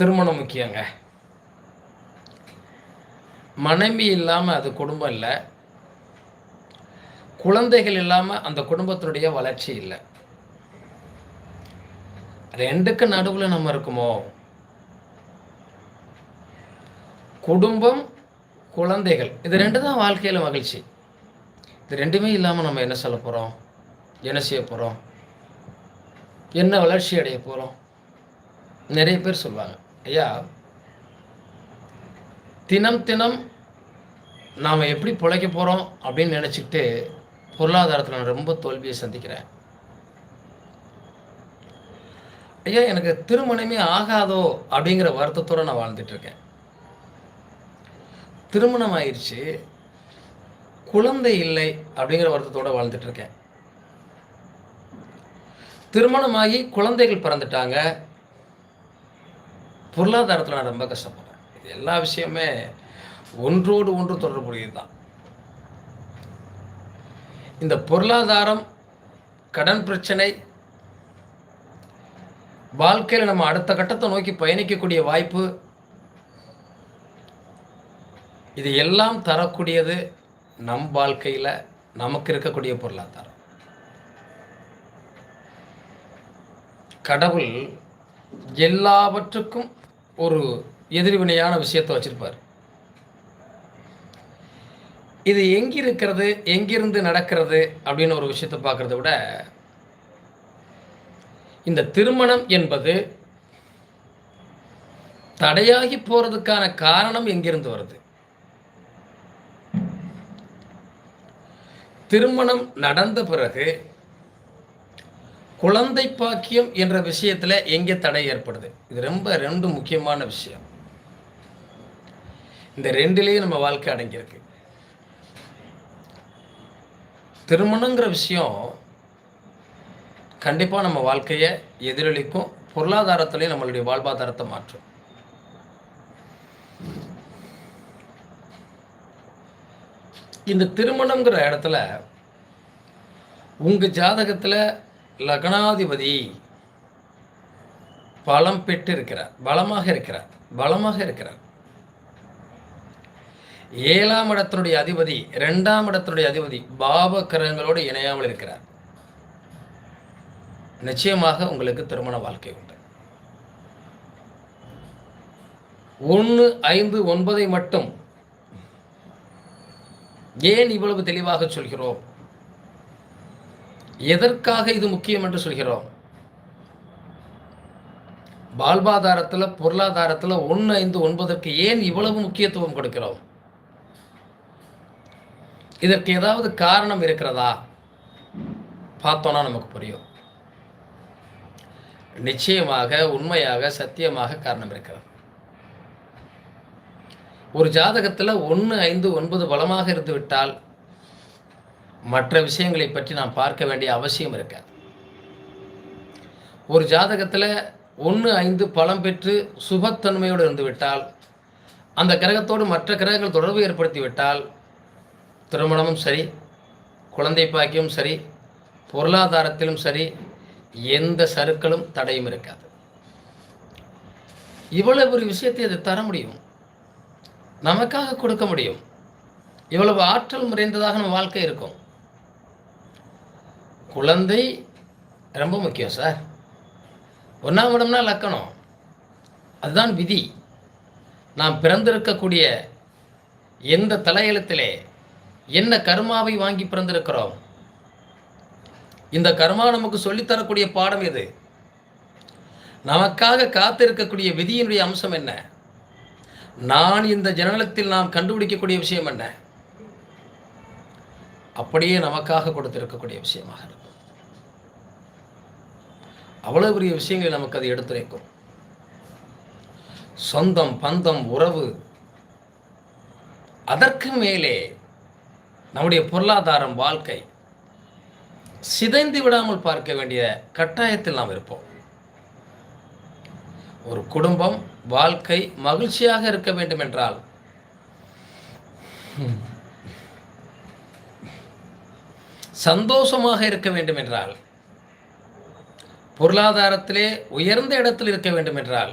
திருமணம் முக்கியங்க. மனைவி இல்லாமல் அது குடும்பம் இல்லை. குழந்தைகள் இல்லாமல் அந்த குடும்பத்தினுடைய வளர்ச்சி இல்லை. ரெண்டுக்கு நடுவில் நம்ம இருக்குமோ? குடும்பம் குழந்தைகள் இது ரெண்டு தான் வாழ்க்கையில் மகிழ்ச்சி. இது ரெண்டுமே இல்லாமல் நம்ம என்ன சொல்ல போகிறோம் என்ன செய்ய போகிறோம் என்ன வளர்ச்சி அடைய போகிறோம் நிறைய பேர் சொல்லுவாங்க ஐயா தினம் தினம் நாம் எப்படி பிழைக்க போகிறோம் அப்படின்னு நினச்சிக்கிட்டு பொருளாதாரத்தில் நான் ரொம்ப தோல்வியை சந்திக்கிறேன். ஐயா எனக்கு திருமணமே ஆகாதோ அப்படிங்கிற வருத்தத்தோடு நான் வாழ்ந்துட்டுருக்கேன் திருமணம் ஆயிடுச்சு குழந்தை இல்லை அப்படிங்கிற வருத்தத்தோடு வாழ்ந்துட்டு இருக்கேன். திருமணமாகி குழந்தைகள் பிறந்துட்டாங்க பொருளாதாரத்தில் நான் ரொம்ப கஷ்டப்படுறேன். இது எல்லா விஷயமே ஒன்றோடு ஒன்று தொடர்புடையது தான். இந்த பொருளாதாரம் கடன் பிரச்சனை வாழ்க்கையில் நம்ம அடுத்த கட்டத்தை நோக்கி பயணிக்கக்கூடிய வாய்ப்பு இது எல்லாம் தரக்கூடியது நம் வாழ்க்கையில் நமக்கு இருக்கக்கூடிய பொருளாதாரம். கடவுள் எல்லாவற்றுக்கும் ஒரு எதிர்வினையான விஷயத்தை வச்சிருப்பார். இது எங்கிருக்கிறது எங்கிருந்து நடக்கிறது அப்படின்னு ஒரு விஷயத்தை பார்க்குறத விட இந்த திருமணம் என்பது தடையாகி போகிறதுக்கான காரணம் எங்கிருந்து வருது? திருமணம் நடந்த பிறகு குழந்தை பாக்கியம் என்ற விஷயத்தில் எங்கே தடை ஏற்படுது? இது ரொம்ப ரெண்டு முக்கியமான விஷயம். இந்த ரெண்டுலேயும் நம்ம வாழ்க்கை அடங்கியிருக்கு. திருமணங்கிற விஷயம் கண்டிப்பாக நம்ம வாழ்க்கையை எதிரொலிக்கும். பொருளாதாரத்திலையும் நம்மளுடைய வாழ்வாதாரத்தை மாற்றும். இந்த திருமணங்கிற இடத்துல உங்கள் ஜாதகத்தில் லக்னாதிபதி பலம் பெற்று இருக்கிறார் பலமாக இருக்கிறார். பலமாக இருக்கிறார். ஏழாம் இடத்தினுடைய அதிபதி இரண்டாம் இடத்தினுடைய அதிபதி பாப கிரகங்களோடு இணையாமல் இருக்கிறார். நிச்சயமாக உங்களுக்கு திருமண வாழ்க்கை உண்டு. ஒன்று ஐந்து ஒன்பதை மட்டும் ஏன் இவ்வளவு தெளிவாக சொல்கிறோம்? எதற்காக இது முக்கியம் என்று சொல்கிறோம்? வாழ்வாதாரத்தில் பொருளாதாரத்தில் ஒன்று ஐந்து ஒன்பதற்கு ஏன் இவ்வளவு முக்கியத்துவம் கொடுக்கிறோம்? இதற்கு ஏதாவது காரணம் இருக்கிறதா? பார்த்தோன்னா நமக்கு புரியும். நிச்சயமாக உண்மையாக சத்தியமாக காரணம் இருக்கிறது. ஒரு ஜாதகத்தில் ஒன்று ஐந்து ஒன்பது பலமாக இருந்துவிட்டால் மற்ற விஷயங்களை பற்றி நாம் பார்க்க வேண்டிய அவசியம் இருக்காது ஒரு ஜாதகத்தில் ஒன்று ஐந்து பலம் பெற்று சுபத்தன்மையோடு இருந்துவிட்டால் அந்த கிரகத்தோடு மற்ற கிரகங்கள் தொடர்பு ஏற்படுத்தி விட்டால் திருமணமும் சரி குழந்தை பாக்கியமும் சரி பொருளாதாரத்திலும் சரி எந்த சருக்களும் தடையும் இருக்காது. இவ்வளவு ஒரு விஷயத்தை அது தர முடியும். நமக்காக கொடுக்க முடியும். இவ்வளவு ஆற்றல் நிறைந்ததாக நம்ம வாழ்க்கை இருக்கும். குழந்தை ரொம்ப முக்கியம் சார். ஒன்றாம் இடம்னா லக்கணம். அதுதான் விதி. நாம் பிறந்திருக்கக்கூடிய எந்த தலையெழுத்திலே என்ன கர்மாவை வாங்கி பிறந்திருக்கிறோம்? இந்த கர்மா நமக்கு சொல்லித்தரக்கூடிய பாடம் எது? நமக்காக காத்திருக்கக்கூடிய விதியினுடைய அம்சம் என்ன? நான் இந்த ஜனனத்தில் நாம் கண்டுபிடிக்கக்கூடிய விஷயம் என்ன? அப்படியே நமக்காக கொடுத்திருக்கக்கூடிய விஷயமாக இருக்கும். அவ்வளவு பெரிய விஷயங்களை நமக்கு அது எடுத்துரைக்கும். சொந்தம் பந்தம் உறவு அதற்கு மேலே நம்முடைய பொருளாதாரம் வாழ்க்கை சிதைந்து விடாமல் பார்க்க வேண்டிய கட்டாயத்தில் நாம் இருப்போம். ஒரு குடும்பம் வாழ்க்கை மகிழ்ச்சியாக இருக்க வேண்டும் என்றால் சந்தோஷமாக இருக்க வேண்டும் என்றால் பொருளாதாரத்திலே உயர்ந்த இடத்தில் இருக்க வேண்டும் என்றால்